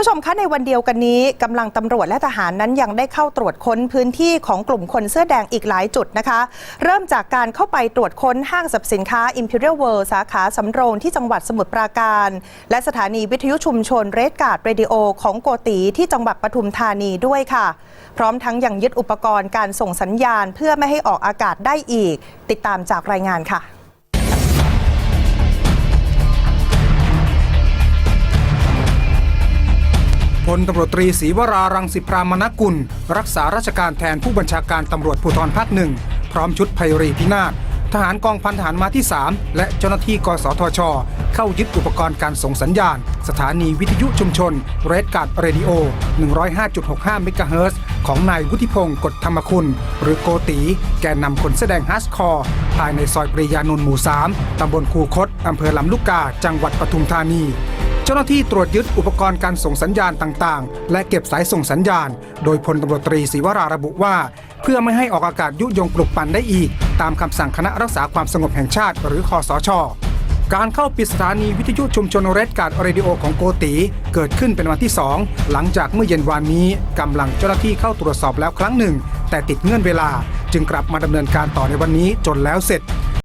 ผู้ชมคะในวันเดียวกันนี้กำลังตำรวจและทหารนั้นยังได้เข้าตรวจค้นพื้นที่ของกลุ่มคนเสื้อแดงอีกหลายจุดนะคะ เริ่มจากการเข้าไปตรวจค้นห้างสรรพสินค้า Imperial World สาขาสำโรงที่จังหวัดสมุทรปราการ และสถานีวิทยุชุมชนเรดการ์ดเรดิโอของโกตีที่จังหวัดปทุมธานีด้วยค่ะ พร้อมทั้งยังยึดอุปกรณ์การส่งสัญญาณ เพื่อไม่ให้ออกอากาศได้อีก ติดตามจากรายงานค่ะ พลตำรวจตรีศรีวรารังสิพรามนกุล รักษาราชการแทนผู้บัญชาการตำรวจภูธรภาคหนึ่ง พร้อมชุดไพรีพินาศทหารกองพันทหารมาที่ 3 และเจ้าหน้าที่กสทช เข้ายึดอุปกรณ์การส่งสัญญาณ สถานีวิทยุชุมชนเรดการ์ดเรดิโอ 105.65 เมกะเฮิรตซ์ของนายวุฒิพงศ์กฎธรรมคุณ หรือโกตี แกนนำคนแสดงฮัสคอร์ ภายในซอยปริยานนท์หมู่ 3 ตำบลคูคตอำเภอลำลูกกา จังหวัดปทุมธานี เจ้าหน้าที่ตรวจยึดอุปกรณ์การส่งสัญญาณต่างๆ และเก็บสายส่งสัญญาณ โดยพลตำรวจตรีศรีวราระบุว่า เพื่อไม่ให้ออกอากาศยุยงปลุกปั่นได้อีก ตามคำสั่งคณะรักษาความสงบแห่งชาติ หรือคอสชการเข้าปิดสถานีวิทยุชุมชนเรดการ์ดเรดิโอของโกตีเกิดขึ้นเป็นวันที่ 2 หลังจากเมื่อเย็นวานนี้กำลังเจ้าหน้าที่เข้าตรวจสอบแล้วครั้งหนึ่ง แต่ติดเงื่อนเวลา จึงกลับมาดำเนินการต่อในวันนี้จนแล้วเสร็จ